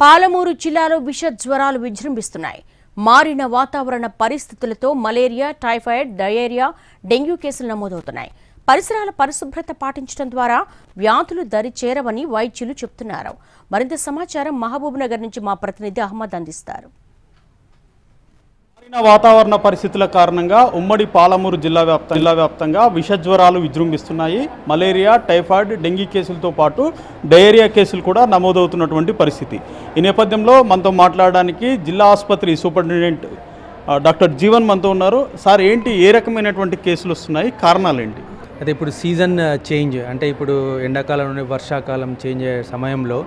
పాలమూరు జిల్లాలో విష జ్వరాలు విజృంభిస్తున్నాయి. మారిన వాతావరణ పరిస్థితులతో మలేరియా టైఫాయిడ్ డయేరియా డెంగ్యూ కేసులు నమోదవుతున్నాయి. పరిసరాల పరిశుభ్రత పాటించడం ద్వారా వ్యాధులు దరి చేరవని వైద్యులు చెబుతున్నారు మరింత సమాచారం మహబూబ్ నగర్ నుంచి మా ప్రతినిధి అహ్మద్ అందిస్తారు. వాతావరణ పరిస్థితుల కారణంగా ఉమ్మడి పాలమూరు జిల్లా వ్యాప్త జిల్లా వ్యాప్తంగా విష జ్వరాలు విజృంభిస్తున్నాయి. మలేరియా టైఫాయిడ్ డెంగీ కేసులతో పాటు డయేరియా కేసులు కూడా నమోదవుతున్నటువంటి పరిస్థితి. ఈ నేపథ్యంలో మనతో మాట్లాడడానికి జిల్లా ఆసుపత్రి సూపరింటెండెంట్ డాక్టర్ జీవన్ మనతో ఉన్నారు. సార్ ఏంటి ఏ రకమైనటువంటి కేసులు వస్తున్నాయి? కారణాలు ఏంటి? అదే ఇప్పుడు సీజన్ చేంజ్. అంటే ఇప్పుడు ఎండాకాలం నుండి వర్షాకాలం చేంజ్ అయ్యే సమయంలో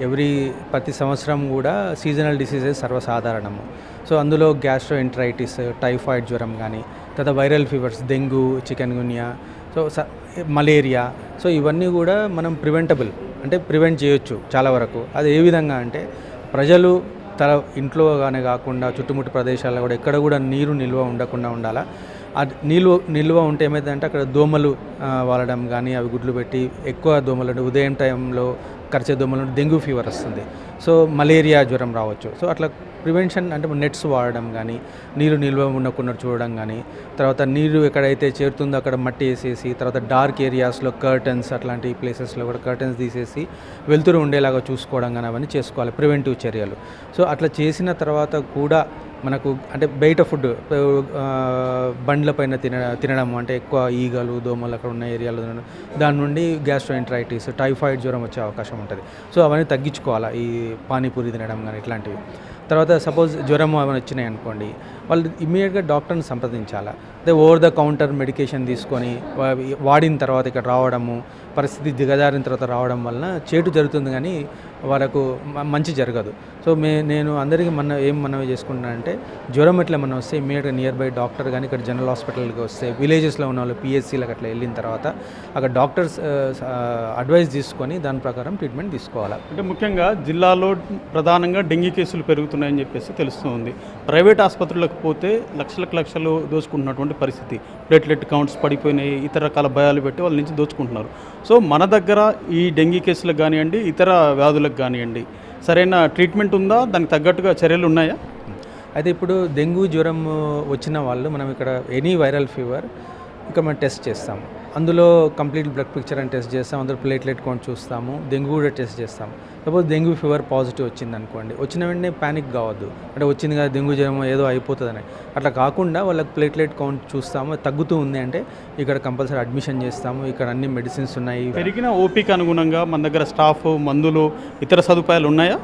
ఎవ్రీ ప్రతి సంవత్సరం కూడా సీజనల్ డిసీజెస్ సర్వసాధారణము. సో అందులో గ్యాస్ట్రో ఎంట్రైటిస్ టైఫాయిడ్ జ్వరం కానీ తర్వాత viral fevers dengue chikungunya so స- మలేరియా సో ఇవన్నీ కూడా మనం ప్రివెంటబుల్ అంటే ప్రివెంట్ చేయొచ్చు చాలా వరకు. అది ఏ విధంగా అంటే ప్రజలు తల ఇంట్లో కానీ కాకుండా చుట్టుముట్టు ప్రదేశాల్లో కూడా ఎక్కడ కూడా నీరు నిల్వ ఉండకుండా ఉండాలా. ఆ నీళ్ళు నిల్వ ఉంటే ఏమైందంటే అక్కడ దోమలు వాలడం కానీ అవి గుడ్లు పెట్టి ఎక్కువ దోమలు ఉదయం టైంలో కరిచే దోమలు డెంగ్యూ ఫీవర్ వస్తుంది. సో మలేరియా జ్వరం రావచ్చు. సో అట్లా ప్రివెన్షన్ అంటే నెట్స్ వాడడం కానీ నీరు నిల్వ ఉండకుండా చూడడం కానీ తర్వాత నీరు ఎక్కడైతే చేరుతుందో అక్కడ మట్టి వేసేసి తర్వాత డార్క్ ఏరియాస్లో కర్టన్స్ అట్లాంటి ప్లేసెస్లో కూడా కర్టన్స్ తీసేసి వెలుతురు ఉండేలాగా చూసుకోవడం కానీ అవన్నీ చేసుకోవాలి. ప్రివెంటివ్ చర్యలు. సో అట్లా చేసిన తర్వాత కూడా మనకు అంటే బయట ఫుడ్ బండ్ల పైన తిన తినడం అంటే ఎక్కువ ఈగలు దోమలు అక్కడ ఉన్న ఏరియాలో తినడం. దాని నుండి గ్యాస్ట్రోఎంట్రైటిస్ టైఫాయిడ్ జ్వరం వచ్చే అవకాశం ఉంటుంది. సో అవన్నీ తగ్గించుకోవాలా? ఈ పానీపూరి తినడం కానీ ఇట్లాంటివి. తర్వాత సపోజ్ జ్వరం ఏమైనా వచ్చినాయి అనుకోండి వాళ్ళు ఇమ్మీడియట్గా డాక్టర్ని సంప్రదించాలా? అదే ఓవర్ ద కౌంటర్ మెడికేషన్ తీసుకొని వాడిన తర్వాత ఇక్కడ రావడము పరిస్థితి దిగజారిన తర్వాత రావడం వలన చేటు జరుగుతుంది కానీ వాళ్ళకు మంచి జరగదు. సో మే నేను అందరికీ మన ఏం మనవి చేసుకుంటానంటే జ్వరం ఎట్లా మనం వస్తే ఇమీడియట్గా నియర్ బై డాక్టర్ కానీ ఇక్కడ జనరల్ హాస్పిటల్కి వస్తే విలేజెస్లో ఉన్న వాళ్ళు పిఎస్సీలకు అట్లా వెళ్ళిన తర్వాత అక్కడ డాక్టర్స్ అడ్వైస్ తీసుకొని దాని ప్రకారం ట్రీట్మెంట్ తీసుకోవాలి? అంటే ముఖ్యంగా జిల్లాలో ప్రధానంగా డెంగీ కేసులు పెరుగుతున్నాయి. ఉన్నాయని చెప్పేసి తెలుస్తుంది. ప్రైవేట్ ఆసుపత్రులకు పోతే లక్షలకు లక్షలు దోచుకుంటున్నటువంటి పరిస్థితి. ప్లేట్లెట్ కౌంట్స్ పడిపోయినాయి ఇతర రకాల భయాలు పెట్టి వాళ్ళ నుంచి దోచుకుంటున్నారు. సో మన దగ్గర ఈ డెంగీ కేసులకు కానివ్వండి ఇతర వ్యాధులకు కానివ్వండి సరైన ట్రీట్మెంట్ ఉందా? దానికి తగ్గట్టుగా చర్యలు ఉన్నాయా? అయితే ఇప్పుడు డెంగ్యూ జ్వరం వచ్చిన వాళ్ళు మనం ఇక్కడ ఎనీ వైరల్ ఫీవర్ ఇక్కడ మనం టెస్ట్ చేస్తాము. అందులో కంప్లీట్ బ్లడ్ పిక్చర్ అని టెస్ట్ చేస్తాం అందులో ప్లేట్లెట్ కౌంట్ చూస్తాము డెంగ్యూ కూడా టెస్ట్ చేస్తాం. సపోజ్ డెంగ్యూ ఫీవర్ పాజిటివ్ వచ్చింది అనుకోండి వచ్చిన వెంటనే ప్యానిక్ కావద్దు. అంటే వచ్చింది కదా డెంగ్యూ జ్వరం ఏదో అయిపోతుందని. అట్లా కాకుండా వాళ్ళకి ప్లేట్లెట్ కౌంట్ చూస్తాము తగ్గుతూ ఉంది అంటే ఇక్కడ కంపల్సరీ అడ్మిషన్ చేస్తాము ఇక్కడ అన్ని మెడిసిన్స్ ఉన్నాయి. పెరిగిన ఓపిక అనుగుణంగా మన దగ్గర స్టాఫ్ మందులు ఇతర సదుపాయాలు ఉన్నాయా?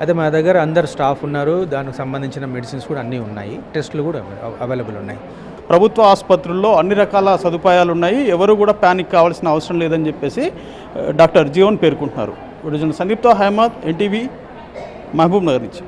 అయితే మా దగ్గర అందరు స్టాఫ్ ఉన్నారు దానికి సంబంధించిన మెడిసిన్స్ కూడా అన్నీ ఉన్నాయి టెస్టులు కూడా అవైలబుల్ ఉన్నాయి. ప్రభుత్వ ఆసుపత్రుల్లో అన్ని రకాల సదుపాయాలు ఉన్నాయి ఎవరు కూడా ప్యానిక్ కావాల్సిన అవసరం లేదని చెప్పేసి డాక్టర్ జీవన్ పేర్కొంటున్నారు. సందీప్తో హైమద్ ఎన్టీవీ మహబూబ్ నగర్ నుంచి.